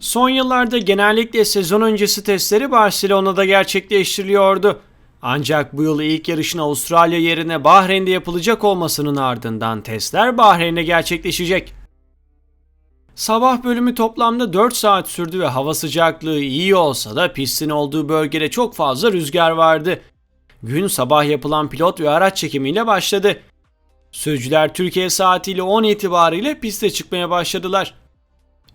Son yıllarda genellikle sezon öncesi testleri Barcelona'da gerçekleştiriliyordu. Ancak bu yıl ilk yarışın Avustralya yerine Bahreyn'de yapılacak olmasının ardından testler Bahreyn'de gerçekleşecek. Sabah bölümü toplamda 4 saat sürdü ve hava sıcaklığı iyi olsa da pistin olduğu bölgede çok fazla rüzgar vardı. Gün sabah yapılan pilot ve araç çekimiyle başladı. Sürücüler Türkiye saatiyle 10 itibariyle piste çıkmaya başladılar.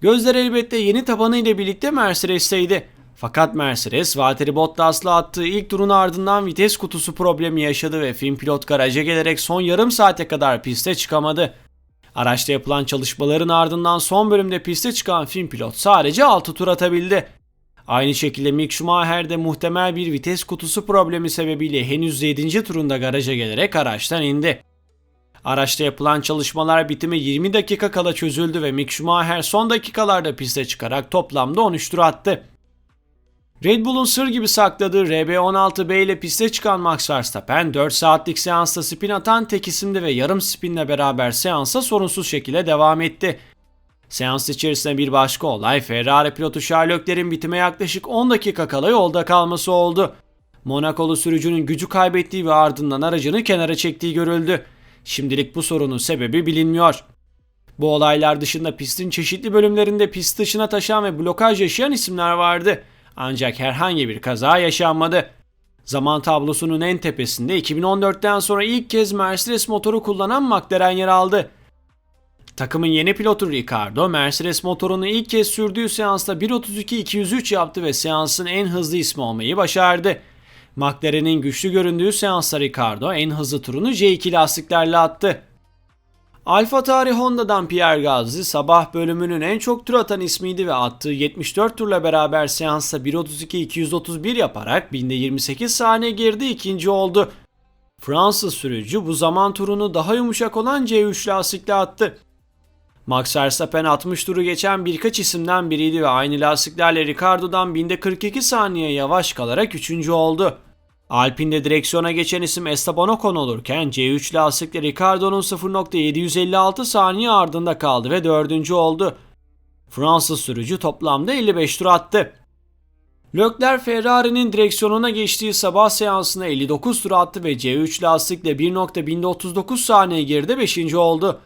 Gözler elbette yeni tabanı ile birlikte Mercedes'teydi. Fakat Mercedes, Valtteri Bottas'la attığı ilk turun ardından vites kutusu problemi yaşadı ve film pilot garaja gelerek son yarım saate kadar piste çıkamadı. Araçta yapılan çalışmaların ardından son bölümde piste çıkan film pilot sadece 6 tur atabildi. Aynı şekilde Mick Schumacher de muhtemel bir vites kutusu problemi sebebiyle henüz 7. turunda garaja gelerek araçtan indi. Araçta yapılan çalışmalar bitime 20 dakika kala çözüldü ve Mick Schumacher son dakikalarda piste çıkarak toplamda 13 tur attı. Red Bull'un sır gibi sakladığı RB16B ile piste çıkan Max Verstappen 4 saatlik seansta spin atan tek isimdi ve yarım spinle beraber seansa sorunsuz şekilde devam etti. Seans içerisinde bir başka olay Ferrari pilotu Charles Leclerc'in bitime yaklaşık 10 dakika kala yolda kalması oldu. Monakolu sürücünün gücü kaybettiği ve ardından aracını kenara çektiği görüldü. Şimdilik bu sorunun sebebi bilinmiyor. Bu olaylar dışında pistin çeşitli bölümlerinde pist dışına taşan ve blokaj yaşayan isimler vardı. Ancak herhangi bir kaza yaşanmadı. Zaman tablosunun en tepesinde 2014'ten sonra ilk kez Mercedes motoru kullanan McLaren yer aldı. Takımın yeni pilotu Ricardo, Mercedes motorunu ilk kez sürdüğü seansta 1.32-203 yaptı ve seansın en hızlı ismi olmayı başardı. McLaren'in güçlü göründüğü seansta Ricardo en hızlı turunu J2 lastiklerle attı. Alfa Tari Honda'dan Pierre Gasly sabah bölümünün en çok tur atan ismiydi ve attığı 74 turla beraber seansta 1.32-231 yaparak binde 28 saniye geride ikinci oldu. Fransız sürücü bu zaman turunu daha yumuşak olan C3 lastikle attı. Max Verstappen 60 turu geçen birkaç isimden biriydi ve aynı lastiklerle Ricardo'dan binde 42 saniye yavaş kalarak 3. oldu. Alpine'de direksiyona geçen isim Esteban Ocon olurken C3 lastikle Ricardo'nun 0.756 saniye ardında kaldı ve 4. oldu. Fransız sürücü toplamda 55 tur attı. Leclerc Ferrari'nin direksiyonuna geçtiği sabah seansında 59 tur attı ve C3 lastikle 1.1039 saniye geride 5. oldu.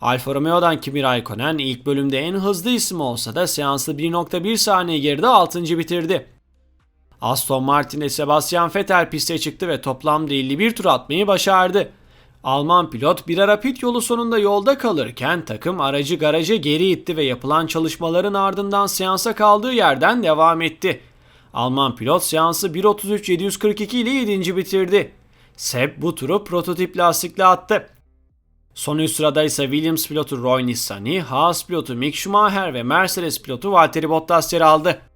Alfa Romeo'dan Kimi Raikkonen ilk bölümde en hızlı isim olsa da seansı 1.1 saniye geride 6. bitirdi. Aston Martin'de Sebastian Vettel piste çıktı ve toplamda 51 tur atmayı başardı. Alman pilot bir ara pit yolu sonunda yolda kalırken takım aracı garaja geri itti ve yapılan çalışmaların ardından seansa kaldığı yerden devam etti. Alman pilot seansı 1.33.742 ile 7. bitirdi. Seb bu turu prototip lastikle attı. Son üst sırada ise Williams pilotu Roy Nissany, Haas pilotu Mick Schumacher ve Mercedes pilotu Valtteri Bottas yer aldı.